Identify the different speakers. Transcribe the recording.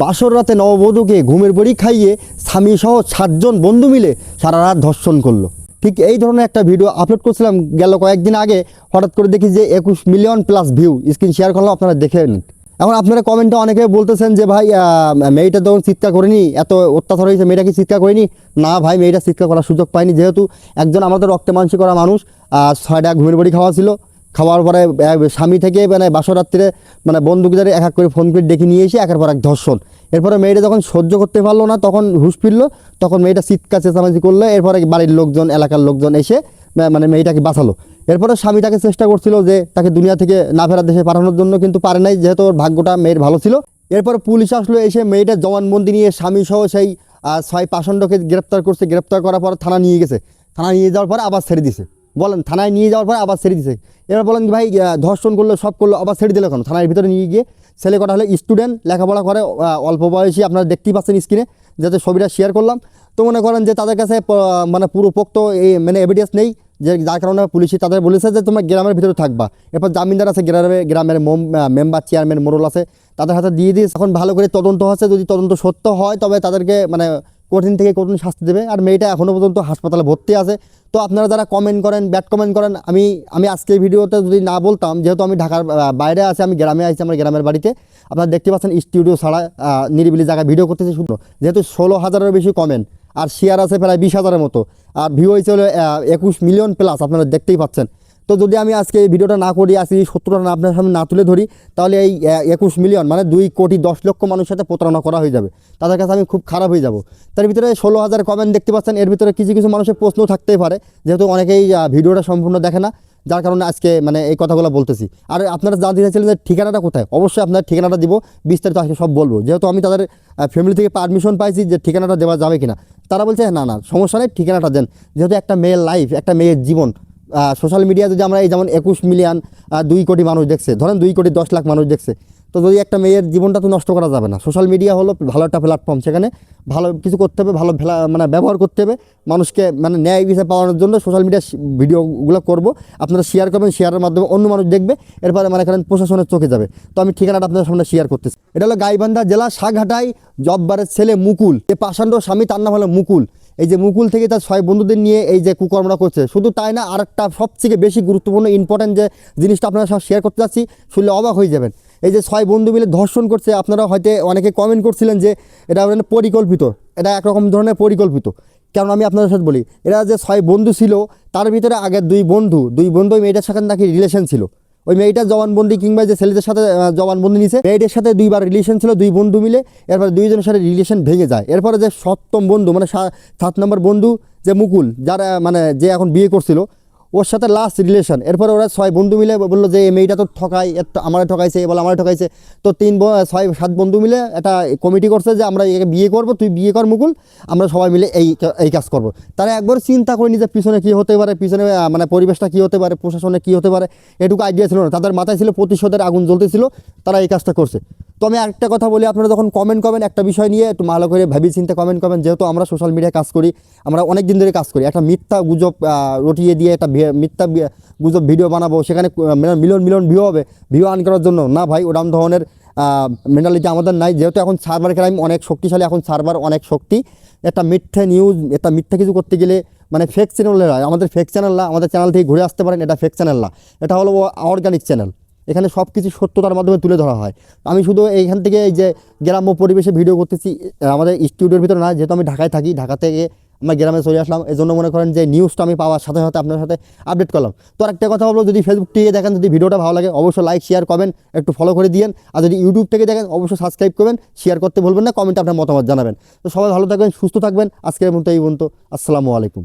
Speaker 1: বাসর রাতে নববধূকে ঘুমের বড়ি খাইয়ে স্বামী সহ সাতজন বন্ধু মিলে সারা রাত ধর্ষণ করল। ঠিক এই ধরনের একটা ভিডিও আপলোড করছিলাম গেল কয়েকদিন আগে। হঠাৎ করে দেখি যে একুশ million plus view. Screen share করলাম, আপনারা দেখে নিন। এখন আপনারা কমেন্টে অনেকে বলতেছেন যে, ভাই মেয়েটা তখন চিৎকার করেনি, এত অত্যাচার হয়েছে, মেয়েটা কি চিৎকার করেনি? না, ভাই, মেয়েটা চিৎকার করার সুযোগ পায়নি। যেহেতু একজন আমাদের রক্তে মাংসী করা মানুষ ছয়টা ঘুমের বড়ি খাওয়া ছিল। খাওয়ার পরে স্বামী থেকে মানে বাসরাত্রিরে মানে বন্ধুদের এক এক করে ফোন করে ডেকে নিয়ে এসে একের পর এক ধর্ষণ। এরপরে মেয়েটা যখন সহ্য করতে পারল না, তখন হুশ ফিরলো, তখন মেয়েটা চিৎকার, চেঁচামেচি করল, এরপরে বাড়ির লোকজন, এলাকার লোকজন এসে মানে মেয়েটাকে বাঁচালো। এরপরে স্বামী তাকে চেষ্টা করছিল যে তাকে দুনিয়া থেকে না ফেরার দেশে পাঠানোর জন্য, কিন্তু পারে নাই, যেহেতু ওর ভাগ্যটা মেয়ের ভালো ছিল। এরপর পুলিশ আসলো, এসে মেয়েটার জবানবন্দি নিয়ে স্বামী সহ সেই ছয় পাষণ্ডকে গ্রেপ্তার করছে। গ্রেপ্তার করার পর থানা নিয়ে গেছে। থানা নিয়ে যাওয়ার পরে আবার ছেড়ে দিছে। বলেন, থানায় নিয়ে যাওয়ার পরে আবার ছেড়ে দিছে। এবার বলেন ভাই ধর্ষণ করল, সব করল, আবার ছেড়ে দিলে কেন? থানার ভিতরে নিয়ে গিয়ে ছেলে কটা হলে স্টুডেন্ট লেখাপড়া করে অল্প বয়সী, আপনারা দেখতেই পাচ্ছেন স্ক্রিনে যাতে ছবিটা শেয়ার করলাম। তো মনে করেন যে, তাদের কাছে মানে পুরো পোক্ত এই মানে এভিডেন্স নেই, যে যার কারণে পুলিশই তাদের বলেছে যে, তোমরা গ্রামের ভিতরে থাকবা। এরপর জামিনদার আছে, গ্রামে, গ্রামের মেম্বার চেয়ারম্যান মোড়ল আছে, তাদের হাতে দিয়ে দিয়ে, এখন ভালো করে তদন্ত হচ্ছে। যদি তদন্ত সত্য হয়, তবে তাদেরকে মানে কঠিন থেকে কঠিন শাস্তি দেবে। আর মেয়েটা এখনও পর্যন্ত হাসপাতালে ভর্তি আছে। তো আপনারা যারা কমেন্ট করেন ব্যাড কমেন্ট করেন, আমি আমি আজকে ভিডিওতে যদি না বলতাম, যেহেতু আমি ঢাকার বাইরে আছি, আমি গ্রামে আছি, আমার গ্রামের বাড়িতে, আপনারা দেখতে পাচ্ছেন স্টুডিও ছাড়া নিরিবিলি জায়গায় ভিডিও করতেছি শুধু। যেহেতু ষোলো হাজারের বেশি কমেন্ট আর শেয়ার আছে প্রায় বিশ হাজারের মতো। আর ভিউ হয়েছে হলো একুশ মিলিয়ন প্লাস আপনারা দেখতেই পাচ্ছেন। তো যদি আমি আজকে এই ভিডিওটা না করি, আজকে এই না আপনার সামনে না তুলে ধরি, তাহলে এই একুশ মিলিয়ন মানে দুই কোটি দশ লক্ষ মানুষের সাথে প্রতারণা করা হয়ে যাবে। তাদের কাছে আমি খুব খারাপ হয়ে যাব। তার ভিতরে ষোলো হাজার কমেন্ট দেখতে পাচ্ছেন। এর ভিতরে কিছু কিছু মানুষের প্রশ্ন থাকতেই পারে। যেহেতু অনেকেই ভিডিওটা সম্পূর্ণ দেখে না, যার কারণে আজকে মানে এই কথাগুলো বলতেছি। আর আপনারা জানতে চাইছিলেন যে ঠিকানাটা কোথায়? অবশ্যই আপনার ঠিকানাটা দিব, বিস্তারিত আজকে সব বলব। যেহেতু আমি তাদের ফ্যামিলি থেকে পারমিশন পাইছি যে ঠিকানাটা দেওয়া যাবে কিনা। তারা বলছে না না, সমস্যা নেই, ঠিকানাটা দেন। যেহেতু একটা মেয়ের লাইফ একটা মেয়ের জীবন সোশ্যাল মিডিয়া যদি আমরা এই যেমন একুশ মিলিয়ন দুই কোটি মানুষ দেখছে, ধরেন দুই কোটি দশ লাখ মানুষ দেখছে, তো যদি একটা মেয়ের জীবনটা তো নষ্ট করা যাবে না। সোশ্যাল মিডিয়া হলো ভালো একটা প্ল্যাটফর্ম সেখানে ভালো কিছু করতে হবে, ভালো মানে ব্যবহার করতে হবে, মানুষকে মানে ন্যায় বিচার পাওয়ানোর জন্য সোশ্যাল মিডিয়া ভিডিওগুলো করব, আপনারা শেয়ার করবেন শেয়ারের মাধ্যমে অন্য মানুষ দেখবে, এরপরে মানে করেন প্রশাসনের চোখে যাবে। তো আমি ঠিকানাটা আপনাদের সামনে শেয়ার করতেছি। এটা হলো গাইবান্ধা জেলা সাঘাটাই জব্বারের ছেলে মুকুল যে পাষাণ্ড স্বামী, তার নাম হলো মুকুল। এই যে মুকুল থেকে তার ছয় বন্ধুদের নিয়ে এই যে কুকর্মটা করছে। শুধু তাই না, আরেকটা সবথেকে বেশি গুরুত্বপূর্ণ ইম্পর্ট্যান্ট যে জিনিসটা আপনারা সব শেয়ার করতে যাচ্ছি, শুনলে অবাক হয়ে যাবেন। এই যে ছয় বন্ধু মিলে ধর্ষণ করছে, আপনারা হয়তো অনেকে কমেন্ট করছিলেন যে এটা পরিকল্পিত, এটা একরকম ধরনের পরিকল্পিত। কারণ আমি আপনাদের সাথে বলি, এরা যে ছয় বন্ধু ছিল, তার ভিতরে আগের দুই বন্ধু দুই বন্ধু মেয়েটার সাথে নাকি রিলেশন ছিল। ওই মেয়েটা জবানবন্দি কিংবা যে ছেলেদের সাথে জবানবন্দি নিছে মেয়েটির সাথে দুইবার রিলেশন ছিল, দুই বন্ধু মিলে, এরপর দুইজনের সাথে রিলেশন ভেঙে যায়। এরপরে যে সপ্তম বন্ধু মানে সাত নম্বর বন্ধু যে মুকুল, যারা মানে যে এখন বিয়ে করছিল ওর সাথে লাস্ট রিলেশন এরপরে ওরা ছয় বন্ধু মিলে বলল যে, এই মেয়েটা তো ঠকাই আমার ঠকাইছে, এ বলে আমারে ঠকাইছে। তো তিন ছয়, সাত বন্ধু মিলে একটা কমিটি করছে যে, আমরা একে বিয়ে করব, তুই বিয়ে কর মুকুল, আমরা সবাই মিলে এই এই কাজ করব। তারা একবার চিন্তা করে নিজের পিছনে কী হতে পারে, পিছনে মানে পরিবেশটা কী হতে পারে, প্রশাসনে কী হতে পারে, এটুকু আইডিয়া ছিল না। তাদের মাথায় ছিল প্রতিশোধের আগুন জ্বলতেছিল, তারা এই কাজটা করছে। তো আমি একটা কথা বলি, আপনারা যখন কমেন্ট করবেন, একটা বিষয় নিয়ে একটু ভালো করে ভেবে চিন্তা কমেন্ট করবেন। যেহেতু আমরা সোশ্যাল মিডিয়ায় কাজ করি, আমরা অনেক দিন ধরে কাজ করি। একটা মিথ্যা গুজব রটিয়ে দিয়ে একটা মিথ্যা গুজব ভিডিও বানাবো, সেখানে মিলন মিলন ভিউ হবে ভিউ আর্ন করার জন্য। না ভাই ওরকম ধরনের মেন্টালিটি আমাদের নাই। যেহেতু এখন সার্ভার ক্রাইম অনেক শক্তিশালী, এখন সার্ভার অনেক শক্তি। একটা মিথ্যা নিউজ একটা মিথ্যা কিছু করতে গেলে মানে ফেক চ্যানেল আমাদের ফেক চ্যানেল না, আমাদের চ্যানেল থেকে ঘুরে আসতে পারেন, এটা ফেক চ্যানেল না। এটা হলো অর্গানিক চ্যানেল এখানে সব কিছু সত্যতার মাধ্যমে তুলে ধরা হয়। আমি শুধু এইখান থেকে এই যে গ্রাম্য পরিবেশে ভিডিও করতেছি আমাদের স্টুডিওর ভিতরে না, যেহেতু আমি ঢাকায় থাকি, ঢাকা থেকে আমরা গ্রামে চলে আসলাম এই জন্য মনে করেন যে নিউজটা আমি পাওয়ার সাথে সাথে আপনার সাথে আপডেট করলাম। তো একটা কথা বলব যদি ফেসবুক থেকে দেখেন, যদি ভিডিওটা ভালো লাগে, অবশ্যই লাইক শেয়ার করবেন একটু ফলো করে দিয়েন। আর যদি ইউটিউব থেকে দেখেন, অবশ্যই সাবস্ক্রাইব করবেন শেয়ার করতে ভুলবেন না কমেন্টে আপনার মতামত জানাবেন। তো সবাই ভালো থাকবেন, সুস্থ থাকবেন। আজকের মতো এই পর্যন্ত, আসসালামু আলাইকুম।